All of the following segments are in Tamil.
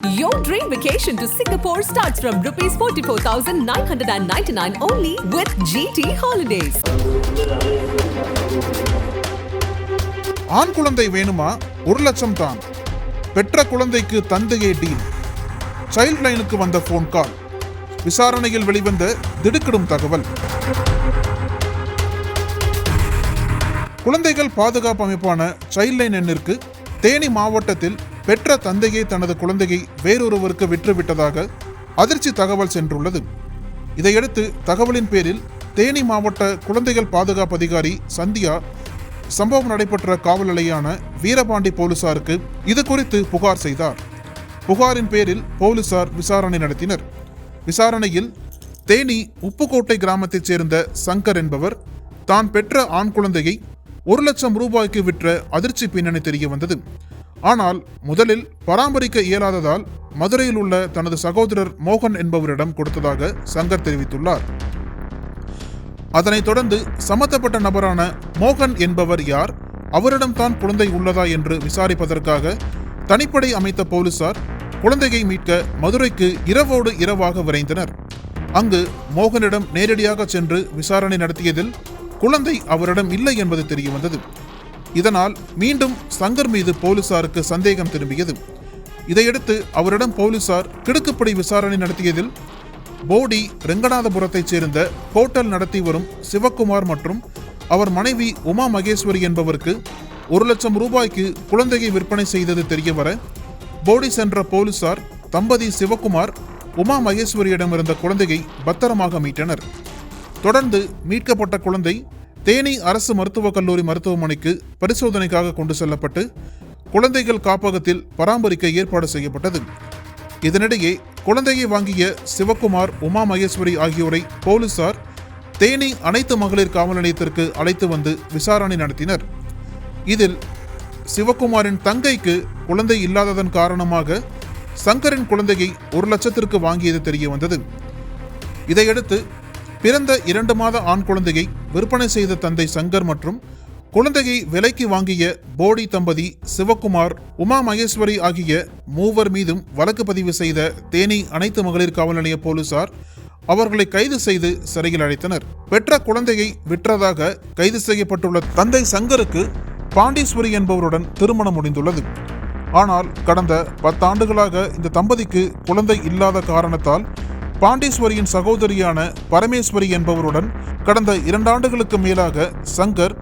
Your dream vacation to Singapore starts from rupees 44,999 only with GT Holidays. ஆண் குழந்தை வேணுமா? ஒரு லட்சம் தான். பெற்ற குழந்தைக்கு தந்தையே டீல். சைல்ட் லைனுக்கு வந்த ஃபோன் கால் விசாரணையில் வெளிவந்த திடுக்கிடும் தகவல். குழந்தைகள் பாதுகாப்பு அமைப்பான சைல்ட் லைன் எண்ணிற்கு தேனி மாவட்டத்தில் பெற்ற தந்தையை தனது குழந்தையை வேறொருவருக்கு விற்றுவிட்டதாக அதிர்ச்சி தகவல் சென்றுள்ளது. இதையடுத்து தகவலின் பேரில் தேனி மாவட்ட குழந்தைகள் பாதுகாப்பு அதிகாரி சந்தியா சம்பவம் நடைபெற்ற காவல் நிலையான வீரபாண்டி போலீசாருக்கு இது குறித்து புகார் செய்தார். புகாரின் பேரில் போலீசார் விசாரணை நடத்தினர். விசாரணையில் தேனி உப்புக்கோட்டை கிராமத்தைச் சேர்ந்த சங்கர் என்பவர் தான் பெற்ற ஆண் குழந்தையை ஒரு லட்சம் ரூபாய்க்கு விற்ற அதிர்ச்சி பின்னணி தெரிய வந்தது ஆனால் முதலில் பராமரிக்க இயலாததால் மதுரையில் உள்ள தனது சகோதரர் மோகன் என்பவரிடம் கொடுத்ததாக சங்கர் தெரிவித்துள்ளார். அதனைத் தொடர்ந்து சம்பந்தப்பட்ட நபரான மோகன் என்பவர் யார் அவரிடம் தான் குழந்தை உள்ளதா என்று விசாரிப்பதற்காக தனிப்படை அமைத்த போலீசார் குழந்தையை மீட்க மதுரைக்கு இரவோடு இரவாக விரைந்தனர். அங்கு மோகனிடம் நேரடியாக சென்று விசாரணை நடத்தியதில் குழந்தை அவரிடம் இல்லை என்பது தெரியவந்தது. இதனால் மீண்டும் சங்கர் மீது போலீசாருக்கு சந்தேகம் திரும்பியது. இதையடுத்து அவரிடம் போலீசார் கிடுக்குப்படி விசாரணை நடத்தியதில் போடி ரெங்கநாதபுரத்தைச் சேர்ந்த ஹோட்டல் நடத்தி வரும் சிவக்குமார் மற்றும் அவர் மனைவி உமா மகேஸ்வரி என்பவருக்கு ஒரு லட்சம் ரூபாய்க்கு குழந்தையை விற்பனை செய்தது தெரியவர போடி சென்ற போலீசார் தம்பதி சிவக்குமார் உமா மகேஸ்வரியிடம் இருந்த குழந்தையை பத்திரமாக மீட்டனர். தொடர்ந்து மீட்கப்பட்ட குழந்தை தேனி அரசு மருத்துவக் கல்லூரி மருத்துவமனைக்கு பரிசோதனைக்காக கொண்டு செல்லப்பட்டு குழந்தைகள் காப்பகத்தில் பராமரிக்க ஏற்பாடு செய்யப்பட்டது. இதனிடையே குழந்தையை வாங்கிய சிவக்குமார் உமா மகேஸ்வரி ஆகியோரை போலீசார் தேனி அனைத்து மகளிர் காவல் நிலையத்திற்கு அழைத்து வந்து விசாரணை நடத்தினர். இதில் சிவக்குமாரின் தங்கைக்கு குழந்தை இல்லாததன் காரணமாக சங்கரின் குழந்தையை ஒரு லட்சத்திற்கு வாங்கியது தெரிய வந்தது இதையடுத்து பிறந்த இரண்டு மாத ஆண் குழந்தையை விற்பனை செய்த தந்தை சங்கர் மற்றும் குழந்தையை விலைக்கு வாங்கிய போடி தம்பதி சிவக்குமார் உமா மகேஸ்வரி ஆகிய மூவர் மீதும் வழக்கு பதிவு செய்த தேனி அனைத்து மகளிர் காவல் நிலைய போலீசார் அவர்களை கைது செய்து சிறையில் அழைத்தனர் பெற்ற குழந்தையை விற்றதாக கைது செய்யப்பட்டுள்ள தந்தை சங்கருக்கு பாண்டீஸ்வரி என்பவருடன் திருமணம் முடிந்துள்ளது. ஆனால் கடந்த பத்தாண்டுகளாக இந்த தம்பதிக்கு குழந்தை இல்லாத காரணத்தால் பாண்டீஸ்வரியின் சகோதரியான பரமேஸ்வரி என்பவருடன் கடந்த இரண்டாண்டுகளுக்கு மேலாக சங்கர்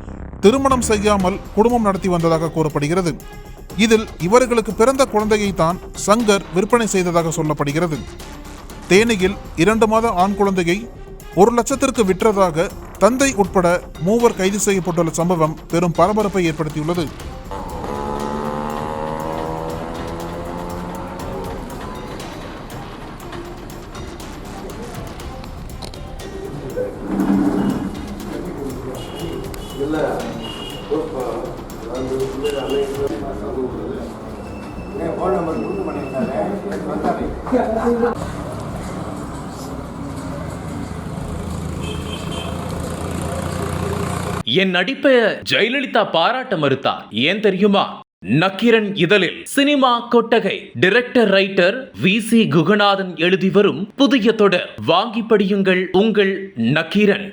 திருமணம் செய்யாமல் குடும்பம் நடத்தி வந்ததாக கூறப்படுகிறது. இதில் இவர்களுக்கு பிறந்த குழந்தையை தான் சங்கர் விற்பனை செய்ததாக சொல்லப்படுகிறது. தேனியில் இரண்டு மாத ஆண் குழந்தையை ஒரு லட்சத்திற்கு விற்றதாக தந்தை உட்பட மூவர் கைது செய்யப்பட்டுள்ள சம்பவம் பெரும் பரபரப்பை ஏற்படுத்தியுள்ளது. ஃபோன் நம்பர் கொடுத்து பண்ணியிருந்தாரு என் நடிப்பை ஜெயலலிதா பாராட்ட மறுத்தார் ஏன் தெரியுமா? நக்கீரன் இதழில் சினிமா கொட்டகை. Director writer V C Guhanathan எழுதி வரும் புதிய தொடர். வாங்கி படியுங்கள் உங்கள் நக்கீரன்.